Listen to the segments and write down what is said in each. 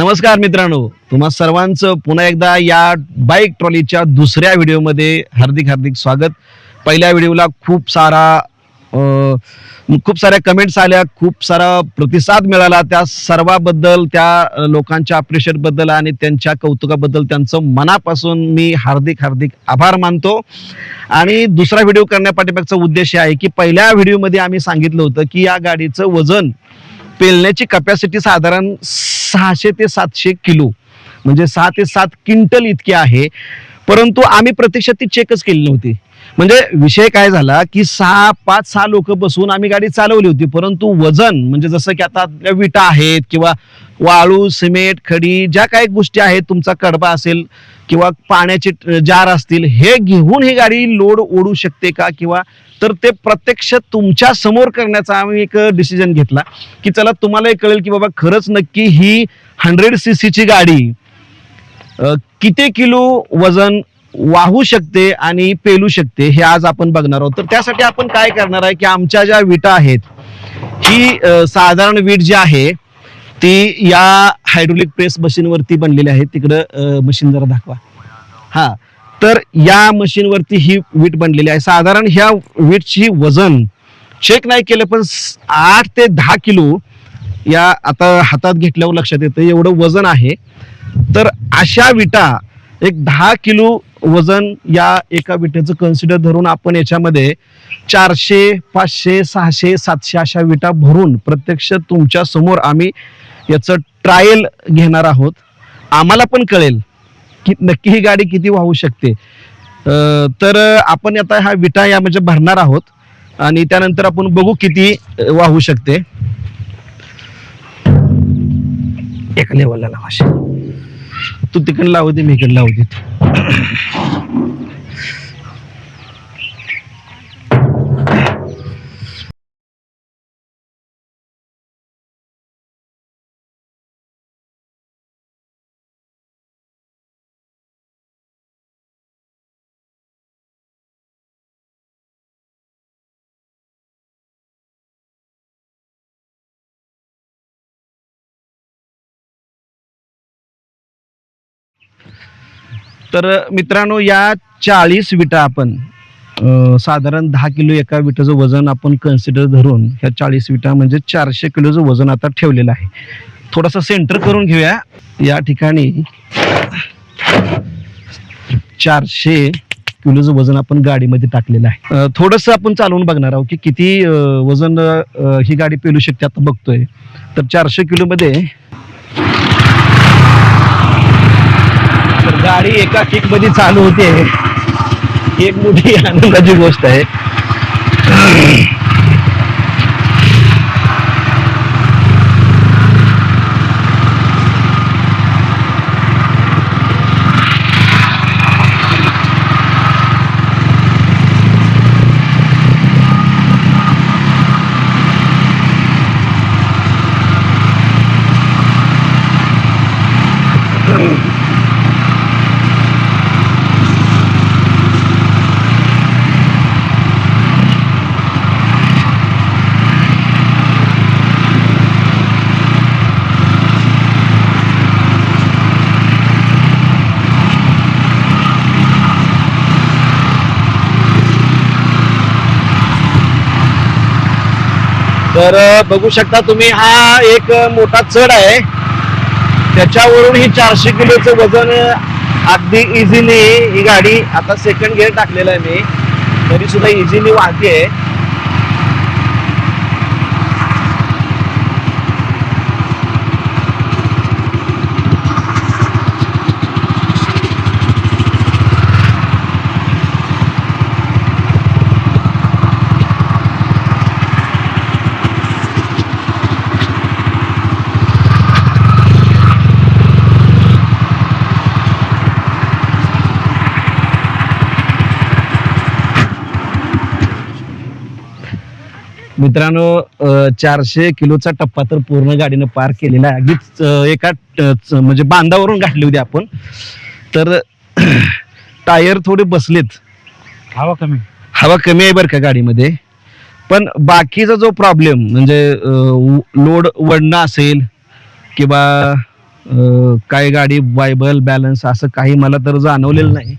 नमस्कार मित्रांनो. तुम्हा सर्वांचं पुन्हा एकदा या बाईक ट्रॉलीच्या दुसऱ्या व्हिडिओमध्ये हार्दिक हार्दिक स्वागत. पहिल्या व्हिडिओला खूप सारा खूप साऱ्या कमेंट्स आल्या खूप सारा प्रतिसाद मिळाला. त्या सर्वाबद्दल त्या लोकांच्या अप्रिशिएटबद्दल आणि त्यांच्या कौतुकाबद्दल त्यांचं मनापासून मी हार्दिक हार्दिक आभार मानतो. आणि दुसरा व्हिडिओ करण्यापाठीमागचा उद्देश आहे की पहिल्या व्हिडिओमध्ये आम्ही सांगितलं होतं की या गाडीचं वजन पेलण्याची कपॅसिटी साधारण सहाशे ते सातशे किलो. म्हणजे सहा ते सात क्विंटल इतकी आहे. परंतु आम्ही प्रत्यक्षात ती चेकच केली नव्हती. म्हणजे विषय काय झाला की सहा पाच सहा लोक बसून आम्ही गाडी चालवली होती. परंतु वजन म्हणजे जसं की आता आपल्या विटा आहेत किंवा वाळू सिमेंट खडी ज्या काही गोष्टी आहेत तुमचा कडबा असेल किंवा पाण्याचे जार असतील हे घेऊन ही गाडी लोड ओढू शकते का? किंवा तर ते प्रत्यक्ष तुमच्यासमोर करण्याचा आम्ही एक डिसिजन घेतला की चला तुम्हालाही कळेल की बाबा खरंच नक्की ही हंड्रेड सी सीची गाडी किती किलो वजन वाहू शकते आणि पेलू शकते हे आज आपण बघणार आहोत. तर त्यासाठी आपण काय करणार आहे की आमच्या ज्या विटा आहेत ही साधारण वीट जी आहे ती या हायड्रोलिक प्रेस मशीनवरती बनलेली आहे. तिकडं मशीन जरा दाखवा. हा. तर या मशीनवरती ही वीट बनलेली आहे. साधारण ह्या वीटची वजन चेक नाही केलं पण आठ ते दहा किलो या आता हातात घेतल्यावर लक्षात येतं एवढं वजन आहे. तर अशा विटा एक दहा किलो वजन या एका विटेचं कन्सिडर धरून आपण याच्यामध्ये चारशे पाचशे सहाशे सातशे अशा विटा भरून प्रत्यक्ष तुमच्यासमोर आम्ही याचं ट्रायल घेणार आहोत. आम्हाला पण कळेल की नक्की ही गाडी किती वाहू शकते. तर आपण आता हा विटा या म्हणजे भरणार आहोत आणि त्यानंतर आपण बघू किती वाहू शकते. एका लेवलला लावाशी तू तिकडे लावू दे मी इकडे लावू दे तर मित्रांनो या चाळीस विटा आपण साधारण दहा किलो एका विटाचं वजन आपण कन्सिडर धरून ह्या चाळीस विटा म्हणजे चारशे किलोचं वजन आता ठेवलेलं आहे. थोडासा सेंटर करून घेऊया. या ठिकाणी चारशे किलोचं वजन आपण गाडीमध्ये टाकलेलं आहे. थोडंसं आपण चालवून बघणार आहोत की किती वजन ही गाडी पेलू शकते आता बघतोय. तर चारशे किलोमध्ये गाडी एका किकमध्ये चालू होते. एक मोठी आनंदाची गोष्ट आहे. तर बघू शकता तुम्ही हा एक मोठा चढ आहे. त्याच्यावरून ही चारशे किलोचं वजन अगदी इझिली ही गाडी आता सेकंड गिअर टाकलेला आहे मी. तरी सुद्धा इझिली वाहते. मित्रांनो चारशे किलोचा टप्पा तर पूर्ण गाडीनं पार केलेला आहे. अगदीच एका म्हणजे बांधावरून घातली होती आपण. तर टायर थोडे बसलेत. हवा कमी. हवा कमी आहे बरं का गाडीमध्ये. पण बाकीचा जो प्रॉब्लेम म्हणजे लोड वडणं असेल किंवा काय गाडी बायबल बॅलन्स असं काही मला तर जाणवलेलं नाही.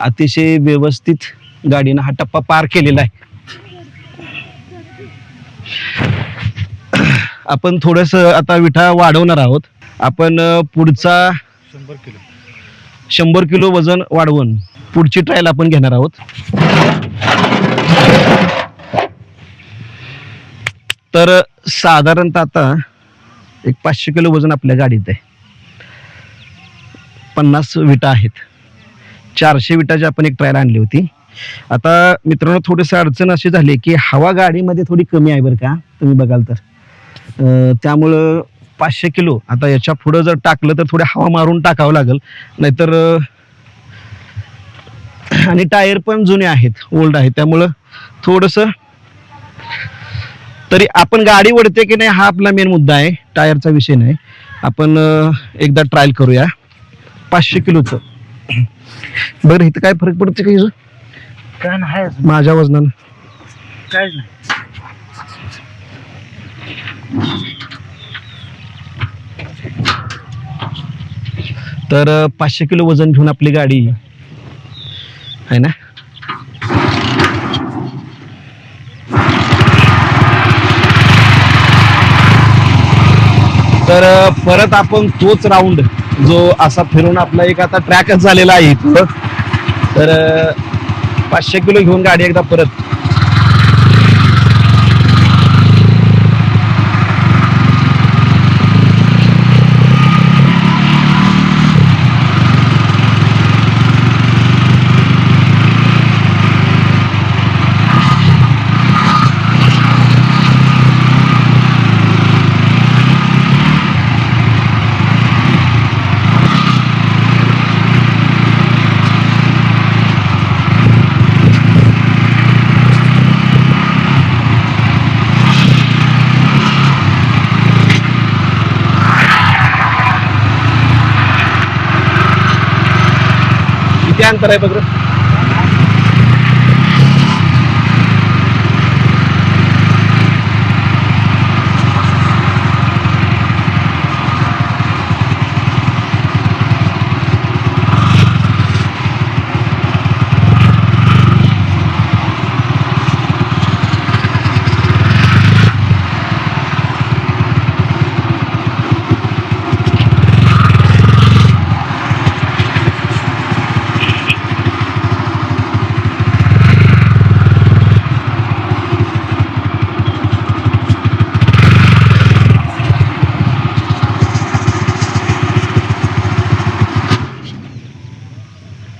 अतिशय व्यवस्थित गाडीनं हा टप्पा पार केलेला आहे. आपण थोडस आता विठा वाढवणार आहोत. आपण पुढचा शंभर किलो. शंभर किलो वजन वाढवून पुढची ट्रायल आपण घेणार आहोत. तर साधारणतः आता एक पाचशे किलो वजन आपल्या गाडीत आहे. पन्नास विटा आहेत. चारशे विटाची आपण एक ट्रायल आणली होती. आता मित्रांनो थोडीशी अडचण अशी झाली की हवा गाडीमध्ये थोडी कमी आहे बरं का तुम्ही बघाल तर. त्यामुळं पाचशे किलो आता याच्या पुढं जर टाकलं तर थोडी हवा मारून टाकावं लागेल. नाहीतर आणि टायर पण जुने आहेत ओल्ड आहेत त्यामुळं थोडंसं तरी आपण गाडी वडते की नाही हा आपला मेन मुद्दा आहे टायरचा विषय नाही. आपण एकदा ट्रायल करूया. पाचशे किलोचं. बरं इथं काय फरक पडते का काय नाही आहेच. माझ्या वजनानं काहीच नाही तर अं, पाचशे किलो वजन घेऊन आपली गाडी आहे ना तर अं, परत आपण तोच राऊंड जो असा फिरून आपला एक आता ट्रॅकच झालेला आहे इथं. तर अं, पाचशे किलो घेऊन गाडी एकदा परत किती अंतर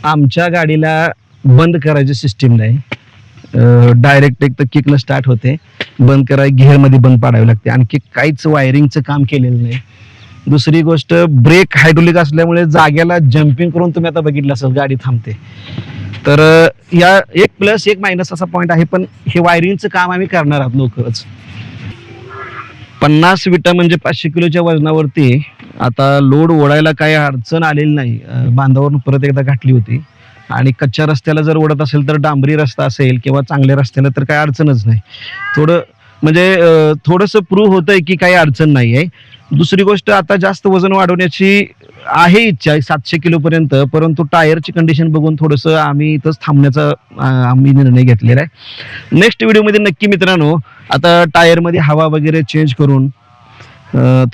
आमच्या गाडीला बंद करायची सिस्टीम नाही. डायरेक्ट एक तर किकनं स्टार्ट होते. बंद कराय गिअरमध्ये बंद पाडावी लागते. आणखी काहीच वायरिंगचं काम केलेलं नाही. दुसरी गोष्ट ब्रेक हायड्रोलिक असल्यामुळे जाग्याला जम्पिंग करून तुम्ही आता बघितलं असेल गाडी थांबते. तर या एक प्लस एक मायनस असा पॉईंट आहे पण हे वायरिंगचं काम आम्ही करणार आहोत लवकरच. पन्नास विटा म्हणजे पाचशे किलोच्या वजनावरती आता लोड ओढायला काही अडचण आलेली नाही. बांधावरून परत एकदा घातली होती. आणि कच्च्या रस्त्याला जर ओढत असेल तर डांबरी रस्ता असेल किंवा चांगल्या रस्त्याला तर काही अडचणच नाही. थोडं म्हणजे अं, थोडंसं प्रूव्ह होतंय की काही अडचण नाही आहे दुसरी गोष्ट आता जास्त वजन वाढवण्याची आहे इच्छा सातशे किलो पर्यंत परंतु टायरची कंडिशन बघून थोडंसं आम्ही इथंच थांबण्याचा आम्ही निर्णय घेतलेला आहे. नेक्स्ट व्हिडिओमध्ये नक्की मित्रांनो आता टायरमध्ये हवा वगैरे चेंज करून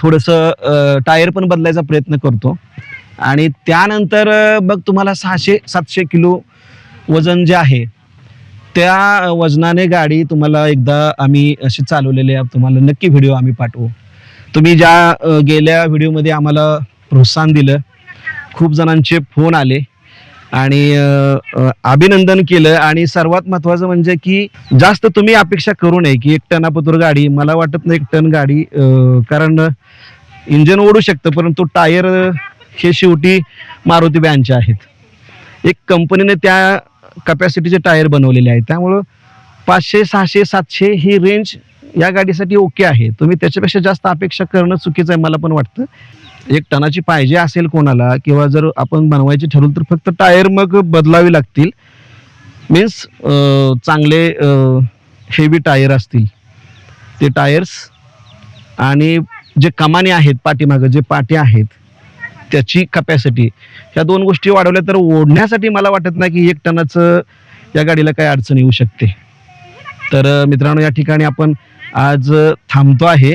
थोडंसं टायर पण बदलायचा प्रयत्न करतो. आणि त्यानंतर बघ तुम्हाला सहाशे सातशे किलो वजन जे आहे त्या वजनाने गाडी तुम्हाला एकदा आम्ही अशी चालवलेली आहे. तुम्हाला नक्की व्हिडिओ आम्ही पाठवू. तुम्ही ज्या गेल्या व्हिडिओमध्ये आम्हाला प्रोत्साहन दिलं खूप जणांचे फोन आले आणि अभिनंदन केलं. आणि सर्वात महत्वाचं म्हणजे की जास्त तुम्ही अपेक्षा करू नये की एक टनापतूर गाडी मला वाटत नाही एक टन गाडी कारण इंजन ओढू शकतं परंतु टायर हे शेवटी मारुती बँडचे आहेत. एक कंपनीने त्या कपॅसिटीचे टायर बनवलेले आहेत. त्यामुळं पाचशे सहाशे सातशे ही रेंज या गाडीसाठी ओके आहे. तुम्ही त्याच्यापेक्षा जास्त अपेक्षा करणं चुकीचं आहे मला पण वाटतं. एक टनाची पाहिजे असेल कोणाला किंवा जर आपण बनवायची ठरवलं तर फक्त टायर मग बदलावी लागतील. मीन्स चांगले हेवी टायर असतील. ते टायर्स आणि जे कमाने आहेत पाठीमागं जे पाटे आहेत त्याची कपॅसिटी ह्या दोन गोष्टी वाढवल्या तर ओढण्यासाठी मला वाटत नाही की एक टनाचं या गाडीला काय अडचण येऊ शकते. तर मित्रांनो या ठिकाणी आपण आज थांबतो आहे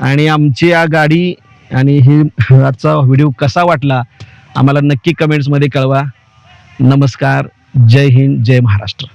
आणि आमची या गाडी आणि ही आजचा व्हिडिओ कसा वाटला आम्हाला नक्की कमेंट्समध्ये कळवा. नमस्कार. जय हिंद. जय महाराष्ट्र.